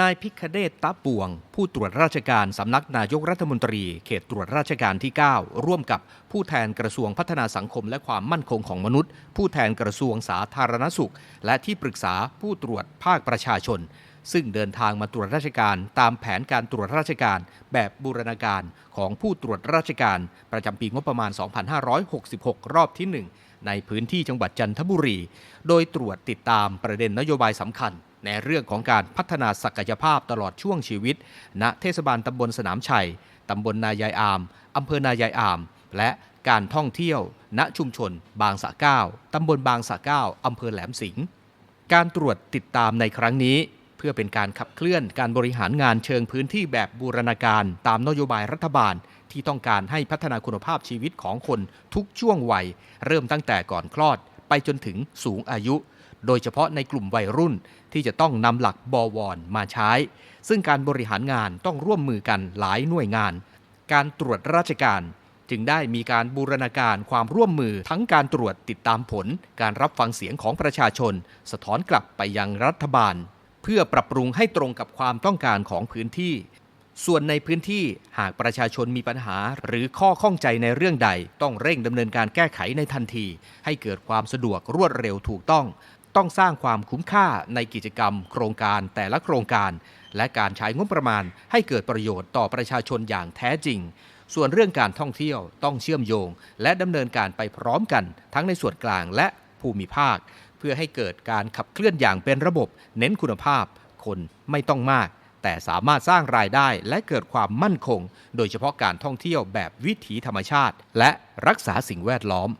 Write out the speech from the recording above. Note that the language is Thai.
นายพิคเดชตาปวง ผู้ตรวจราชการสำนักนายกรัฐมนตรี เขตตรวจราชการที่ 9 ร่วมกับผู้แทนกระทรวงพัฒนาสังคมและความมั่นคงของมนุษย์ ผู้แทนกระทรวงสาธารณสุข และที่ปรึกษาผู้ตรวจภาคประชาชน ซึ่งเดินทางมาตรวจราชการตามแผนการตรวจราชการ แบบบูรณาการของผู้ตรวจราชการ ประจำปีงบประมาณ 2566 รอบที่ 1 ในพื้นที่จังหวัดจันทบุรี โดยตรวจติดตามประเด็นนโยบายสำคัญ ในเรื่องของการพัฒนาศักยภาพตลอดช่วงชีวิต ณ เทศบาลตำบลสนามชัย ตำบลนายายอาม อำเภอนายายอาม และการท่องเที่ยว ณ ชุมชน บางสะเก้า ตำบลบางสะเก้า อำเภอแหลมสิงห์ การตรวจติดตามในครั้งนี้ เพื่อเป็นการขับเคลื่อนการบริหารงานเชิงพื้นที่แบบบูรณาการตามนโยบายรัฐบาลที่ต้องการให้พัฒนาคุณภาพชีวิตของคนทุกช่วงวัย เริ่มตั้งแต่ก่อนคลอดไปจนถึงสูงอายุ โดยเฉพาะในกลุ่มวัยรุ่นที่จะต้องนำหลักบวรมาใช้ ซึ่งการบริหารงานต้องร่วมมือกันหลายหน่วยงาน การตรวจราชการจึงได้มีการบูรณาการความร่วมมือทั้งการตรวจติดตามผล การรับฟังเสียงของประชาชน สะท้อนกลับไปยังรัฐบาล เพื่อปรับปรุงให้ตรงกับความต้องการของพื้นที่ ส่วนในพื้นที่หากประชาชนมีปัญหา หรือข้อข้องใจในเรื่องใด ต้องเร่งดำเนินการแก้ไขในทันที ให้เกิดความสะดวกรวดเร็วถูกต้อง ต้องสร้างความคุ้มค่าในกิจกรรม โครงการแต่ละโครงการ และการใช้งบประมาณให้เกิดประโยชน์ต่อประชาชนอย่างแท้จริง ส่วนเรื่องการท่องเที่ยวต้องเชื่อมโยง และดำเนินการไปพร้อมกัน ทั้งในส่วนกลางและภูมิภาค เพื่อให้เกิดการขับเคลื่อนอย่างเป็นระบบ เน้นคุณภาพ คนไม่ต้องมาก แต่สามารถสร้างรายได้และเกิดความมั่นคง โดยเฉพาะการท่องเที่ยวแบบวิถีธรรมชาติ และรักษาสิ่งแวดล้อม